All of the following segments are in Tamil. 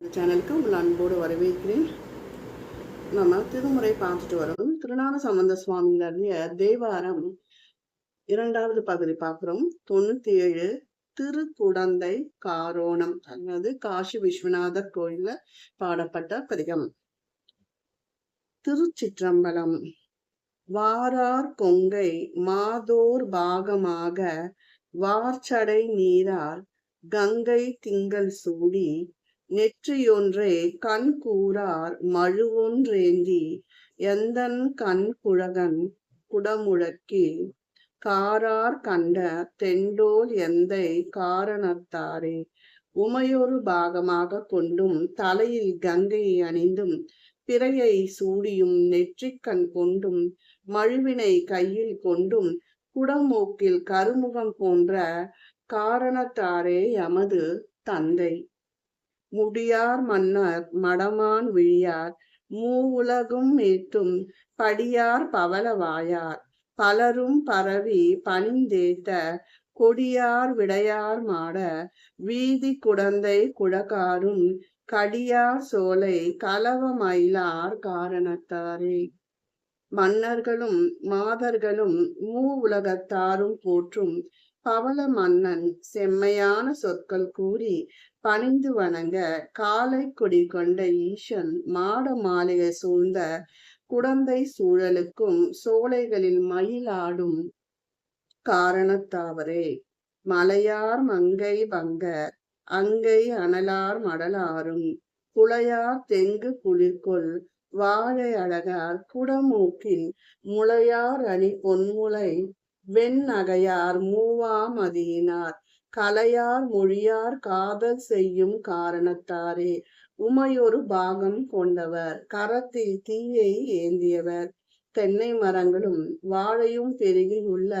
சேனலுக்கு உங்கள் அன்போடு வரவேற்கிறேன். நம்ம திருமுறை பார்த்துட்டு வரோம். திருநான சம்பந்த சுவாமிகளுடைய தேவாரம் இரண்டாவது பகுதி பார்க்குறோம். தொண்ணூத்தி ஏழு திருக்குடந்தை காரோணம் அதாவது காசி விஸ்வநாதர் கோயில்ல பாடப்பட்ட பதிகம். திருச்சிற்றம்பலம் வாரார் கொங்கை மாதோர் பாகமாக வார்ச்சடை நீரார் கங்கை திங்கள் சூடி நெற்றியொன்றே கண் கூறார் மழுவொன்றேந்தி எந்தன் கண் குழகன் குடமுழக்கி. காரார் கண்ட தெண்டோல் எந்தை காரணத்தாரே உமையொரு பாகமாக கொண்டும் தலையில் கங்கையை அணிந்தும் பிறையை சூடியும் நெற்றிக்கண் கொண்டும் மழுவினை கையில் கொண்டும் குடமூக்கில் கருமுகம் போன்ற காரணத்தாரே எமது தந்தை. முடியார் மன்னர் மடமான் விழியார் மூ உலகும் படியார் பவலவாயார் பலரும் பரவி பணிந்தேத்த கொடியார் விடையார் மாட வீதி குடந்தை குழகாரும் கடியார் சோலை கலவ மயிலார் காரணத்தாரே. மன்னர்களும் மாதர்களும் மூ உலகத்தாரும் போற்றும் பவள மன்னன் செம்மையான சொற்கள் கூறி பணிந்து வணங்க காலை கொடி கொண்ட ஈசன் மாட மாளிகை சூழ்ந்த குடந்தை சூழலுக்கும் சோலைகளில் மயிலாடும் காரணத்தாவரே. மலையார் மங்கை வங்க அங்கை அனலார் மடலாரும் புலையார் தெங்கு குளிர்கொள் வாழை அழகார் குடமூக்கில் முளையார் அணி பொன்முளை வெண்ணகையார் மூவா மதியினார் கலையார் மொழியார் காதல் செய்யும் காரணத்தாரே. உமையொரு பாகம் கொண்டவர். கரத்தில் தீயை ஏந்தியவர். தென்னை மரங்களும் வாழையும் பெருகியுள்ள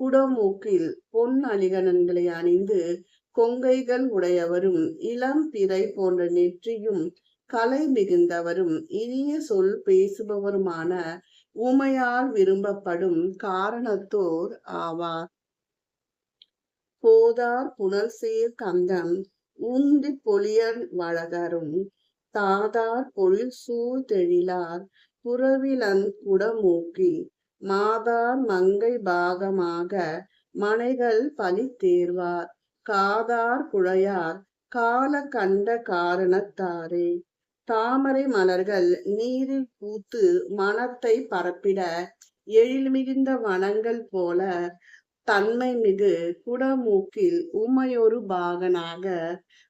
குடமூக்கில் பொன் அணிகலன்களை அணிந்து கொங்கைகள் உடையவரும் இளம் பிறை போன்ற நெற்றியும் கலை மிகுந்தவரும் இனிய சொல் பேசுபவருமான உமையால் விரும்பப்படும் காரணத்தோர் ஆவார். போதார் புனல் சேர் கந்தம் உந்தி பொலியர் வளதரும் தாதார் பொழில் சூழ் தெழிலார் புறவிலன் குடமூக்கி மாதார் மங்கை பாகமாக மனைகள் பலி தேர்வார் காதார் குழையார் கால கண்ட காரணத்தாரே. தாமரை மலர்கள் நீரில் பூத்து மனத்தை பரப்பிட எழில் மிகுந்த வனங்கள் போல தன்மை மிகு குடமூக்கில் உமையொரு பாகனாக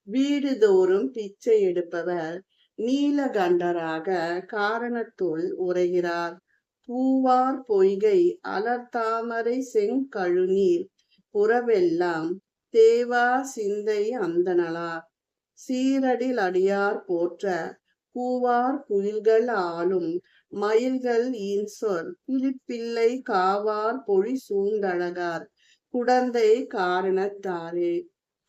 வீடுதோறும் பிச்சை எடுப்பவர் நீலகண்டராக காரணத்துள் உரைகிறார் பூவார் பொய்கை அலர்தாமரை செங்கழுநீர் புறவெல்லாம் தேவா சிந்தை அந்தனலார் சீரடில் அடியார் போற்ற பூவார் குயில்கள் ஆளும் மயில்கள் ஈன்சொல் கிளிப்பிள்ளை காவார் பொழி சூழ்ந்தழகார் குடந்தை காரணத்தாரே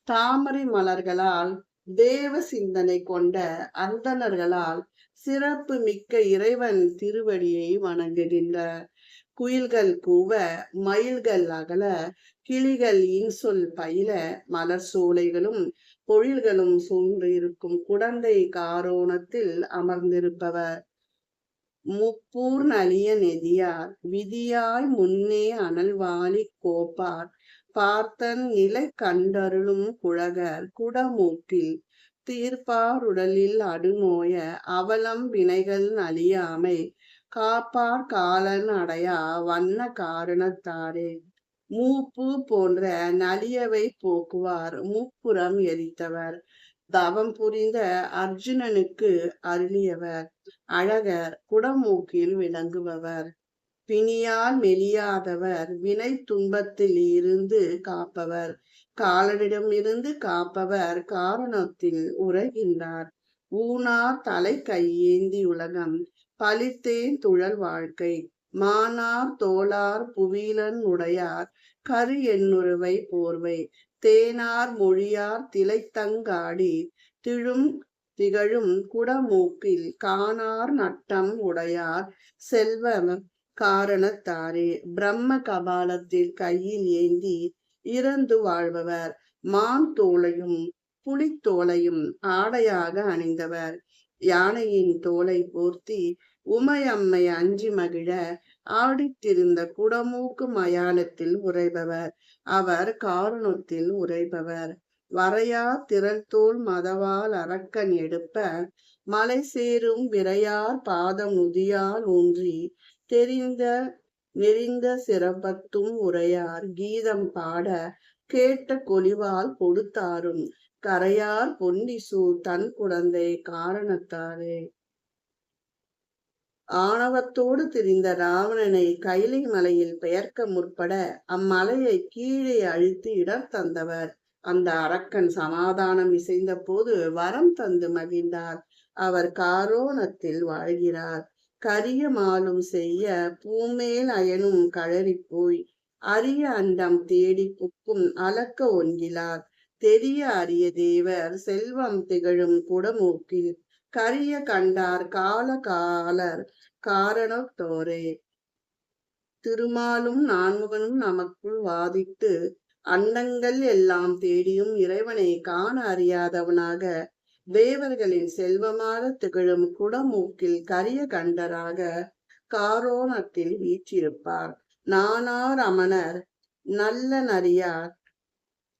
தாமரை மலர்களால் தேவ சிந்தனை கொண்ட அந்தணர்களால் சிறப்பு மிக்க இறைவன் திருவடியை வணங்குகின்ற. குயில்கள் கூவ மயில்கள் அகல கிளிகள் இன்சொல் பயில மலர் சோலைகளும் பொழில்களும் சூழ்ந்து இருக்கும் குடந்தை காரோணத்தில் அமர்ந்திருப்பவர். முப்பூர் நலிய நெதியார் விதியாய் முன்னே அனல்வாலி கோப்பார். பார்த்தன் நிலை கண்டருளும் குழகர் குடமூக்கில் தீர்ப்பார் உடலில் அடுநோய அவலம் வினைகள் அழியாமை காப்பார் காலன் அடையா வண்ண காரணத்தாரே. மூப்பு போன்ற நலியவை போக்குவார். முப்புறம் எரித்தவர். தவம் புரிந்த அர்ஜுனனுக்கு அருளியவர். அழகர் குடமூக்கில் விளங்குபவர். பிணியால் மெலியாதவர். வினை துன்பத்தில் இருந்து காப்பவர். காலனிடம் இருந்து காப்பவர். காரணத்தில் உரைகின்றார். ஊனார் தலை கையேந்தி உலகம். பலித்தேன் துழல் வாழ்க்கை. மானார் தோளார் புவியிலன் உடையார் கரு எண்ணுருவை போர்வை. தேனார் மொழியார் திளைத்தங்காடி திழும் திகழும் குடமூக்கில் காணார் நட்டம் உடையார் செல்வம் காரணத்தாரே பிரம்ம கபாலத்தில் கையில் ஏந்தி இறந்து வாழ்பவர் மான் தோளையும் புலித்தோலையும் ஆடையாக அணிந்தவர். யானையின் தோலை போர்த்தி உமையம்மை அஞ்சி மகிழ ஆடித்திருந்த குடமூக்கு மயானத்தில் உரைபவர் அவர் காரணத்தில் உரைபவர் வரையா திரள்தோள் மதவால் அரக்கன் எடுப்ப மலை சேரும் விரையார் பாதம் உதியால் ஊன்றி தெரிந்த நெறிந்த சிறப்பத்தும் உரையார் கீதம் பாட கேட்ட கொலிவால் கொடுத்தாரும் கரையார் பொன்னிசு தன் குழந்தை காரணத்தாரே. ஆணவத்தோடு திரிந்த ராவணனை கைலை மலையில் பெயர்க்க முற்பட அம்மலையை கீழே அழித்து இடர் தந்தவர். அந்த அரக்கன் சமாதானம் இசைந்த போது வரம் தந்து மகிழ்ந்தார். அவர் காரோணத்தில் வாழ்கிறார். கரிய மாலும் செய்ய பூமேல் அயனும் கழறி போய் அரிய அண்டம் தேடி புக்கும் அலக்க ஒன்கிலார் தெரிய அரிய தேவர் செல்வம் திகழும் குடமூக்கில் கரிய கண்டார் கால காலர் காரணத்தோரே திருமாலும் நான்முகனும் நமக்குள் வாதிட்டு அண்டங்கள் எல்லாம் தேடியும் இறைவனை காண அறியாதவனாக தேவர்களின் செல்வமாக திகழும் குடமூக்கில் கரிய கண்டராக காரோணத்தில் வீற்றிருப்பார். நானார் அமனர் நல்ல நரியார்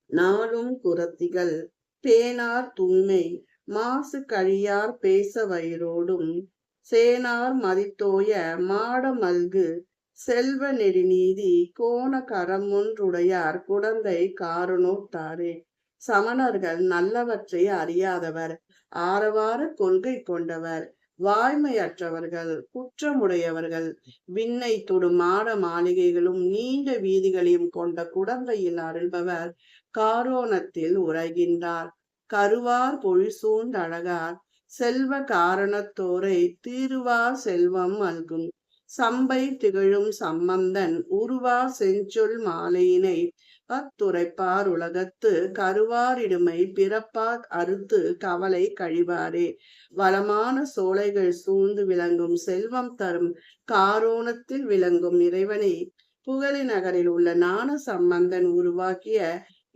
நாளும் குரத்திகள் பேனார் துண்மை மாசு கழியார் பேச வயிறோடும் சேனார் மதித்தோய மாட மல்கு செல்வ நெறிநீதி கோண கரமொன்றுடையார் குடந்தை காரணோட்டாரே சமணர்கள் நல்லவற்றை அறியாதவர் ஆரவார கொள்கை கொண்டவர் வாய்மையற்றவர்கள் குற்றமுடையவர்கள் விண்ணை தொடும் மாட மாளிகைகளும் நீண்ட வீதிகளையும் கொண்ட குடந்தையில் அருள்பவர் காரோணத்தில் உரைகின்றார் கருவார் பொழிசூண்டழகார் செல்வ காரணத்தோரை தீருவார் செல்வம் அல்கும் சம்பை திகழும் சம்பந்தன் உருவா செஞ்சொல் மாலையினை அத்துரைப்பார் உலகத்து கருவாரிடுமை பிறப்பார் அறுத்து கவலை கழிவாரே. வளமான சோலைகள் சூழ்ந்து விளங்கும் செல்வம் தரும் காரோணத்தில் விளங்கும் இறைவனை. புகழி நகரில் உள்ள ஞான சம்பந்தன் உருவாக்கிய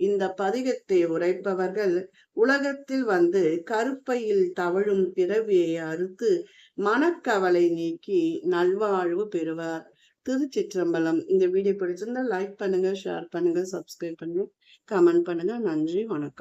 இந்த பதிகத்தை உரைப்பவர்கள் உலகத்தில் வந்து கருப்பையில் தவழும் பிறவியை அறுத்து மனக்கவலை நீக்கி நல்வாழ்வு பெறுவார். திருச்சிற்றம்பலம். இந்த வீடியோ பிடிச்சிருந்தா லைக் பண்ணுங்க ஷேர் பண்ணுங்க சப்ஸ்கிரைப் பண்ணுங்க கமெண்ட் பண்ணுங்க. நன்றி வணக்கம்.